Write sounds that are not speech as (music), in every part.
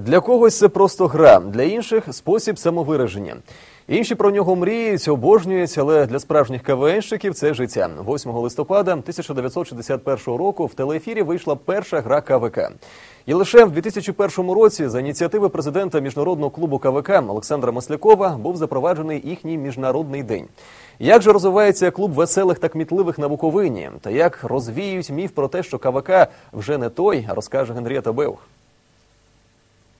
Для когось це просто гра, для інших спосіб самовираження. Інші про нього мріють, обожнюють, але для справжніх КВНщиків це життя. 8 листопада 1961 року в телеефірі вийшла перша гра КВК. І лише в 2001 році за ініціативи президента міжнародного клубу КВК Олександра Маслякова був запроваджений їхній міжнародний день. Як же розвивається клуб веселих та кмітливих на Буковині? Та як розвіють міф про те, що КВК вже не той, розкаже Генрієта Беух.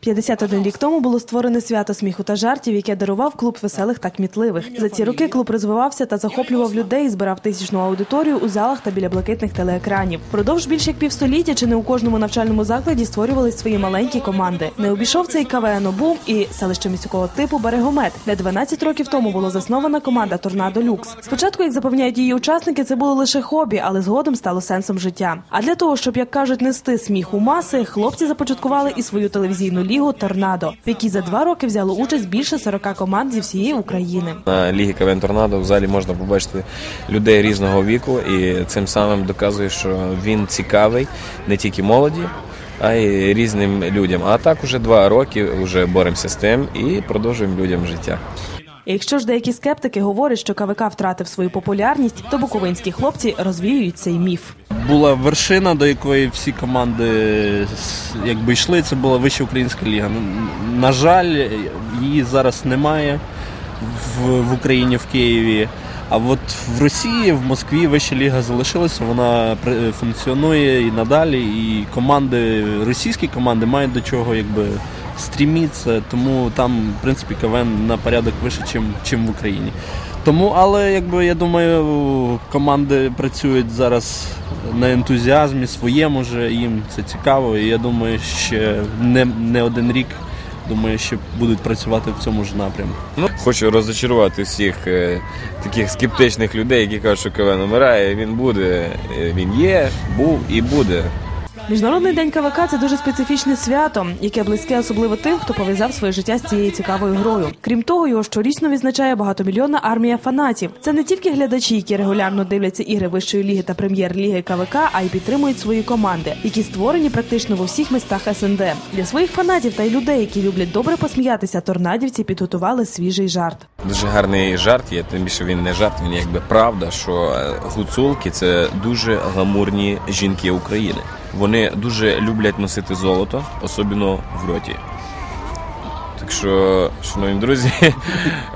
51 рік тому було створене свято сміху та жартів, яке дарував клуб веселих та кмітливих. За ці роки клуб розвивався та захоплював людей, збирав тисячну аудиторію у залах та біля блакитних телеекранів. Продовж більше як півстоліття чи не у кожному навчальному закладі створювали свої маленькі команди. Не обійшов цей КВН був і селище міського типу Берегомет, де 12 років тому була заснована команда Торнадо Люкс. Спочатку, як запевняють її учасники, це було лише хобі, але згодом стало сенсом життя. А для того, щоб як кажуть, нести сміх у маси, хлопці започаткували і свою телевізійну лігу Торнадо, в якій за два роки взяло участь більше 40 команд зі всієї України. На лігі КВН Торнадо в залі можна побачити людей різного віку, і цим самим доказує, що він цікавий не тільки молоді, а й різним людям. А так уже два роки вже боремося з тим і продовжуємо людям життя. І якщо ж деякі скептики говорять, що КВК втратив свою популярність, то буковинські хлопці розвіюють цей міф. була вершина, до якої всі команди якби йшли. Це була вища українська ліга. На жаль, її зараз немає в, в Україні, в Києві. А от в Росії, в Москві вища ліга залишилася, вона при- функціонує і надалі. І команди, російські команди мають до чого якби стрімітися, тому там, в принципі, КВН на порядок вище, чим, чим в Україні. Тому, але якби я думаю, команди працюють зараз на ентузіазмі своєму вже, їм це цікаво. І я думаю, ще не, не один рік. Думаю, що будуть працювати в цьому ж напрямку. Ну, хочу розочарувати всіх е, таких скептичних людей, які кажуть, що КВН умирає. Він буде, е, він є, був і буде. Міжнародний день КВК це дуже специфічне свято, яке близьке особливо тим, хто пов'язав своє життя з цією цікавою грою. Крім того, його щорічно відзначає багатомільйонна армія фанатів. Це не тільки глядачі, які регулярно дивляться ігри вищої ліги та прем'єр-ліги КВК, а й підтримують свої команди, які створені практично в усіх містах СНД. Для своїх фанатів та й людей, які люблять добре посміятися, торнадівці підготували свіжий жарт. Дуже гарний жарт є, тим більше він не жарт, він якби правда, що е, гуцулки це дуже гламурні жінки України. Вони дуже люблять носити золото, особливо в роті. Так що, шановні друзі, (laughs)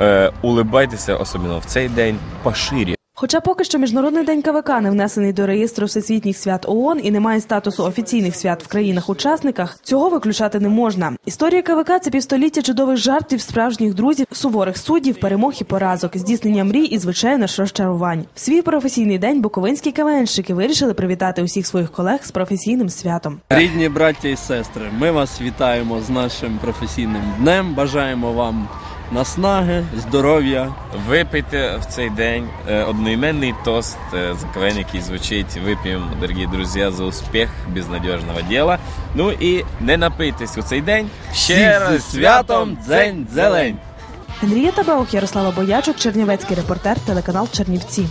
е, улибайтеся, особливо в цей день поширі. Хоча поки що міжнародний день КВК не внесений до реєстру всесвітніх свят ООН і не має статусу офіційних свят в країнах-учасниках, цього виключати не можна. Історія КВК це півстоліття чудових жартів, справжніх друзів, суворих суддів, перемог і поразок, здійснення мрій і звичайно розчарувань. В свій професійний день буковинські КВНщики вирішили привітати усіх своїх колег з професійним святом. Рідні браття і сестри, ми вас вітаємо з нашим професійним днем. Бажаємо вам наснаги, здоров'я, Випийте в цей день е, одноіменний тост е, за який звучить «Вип'ємо, дорогі друзі, за успіх безнадіжного діла». Ну і не напийтесь у цей день. Ще раз святом, дзень, зелень! Генрієта Баух, Ярослава Боячук, Чернівецький репортер, телеканал Чернівці.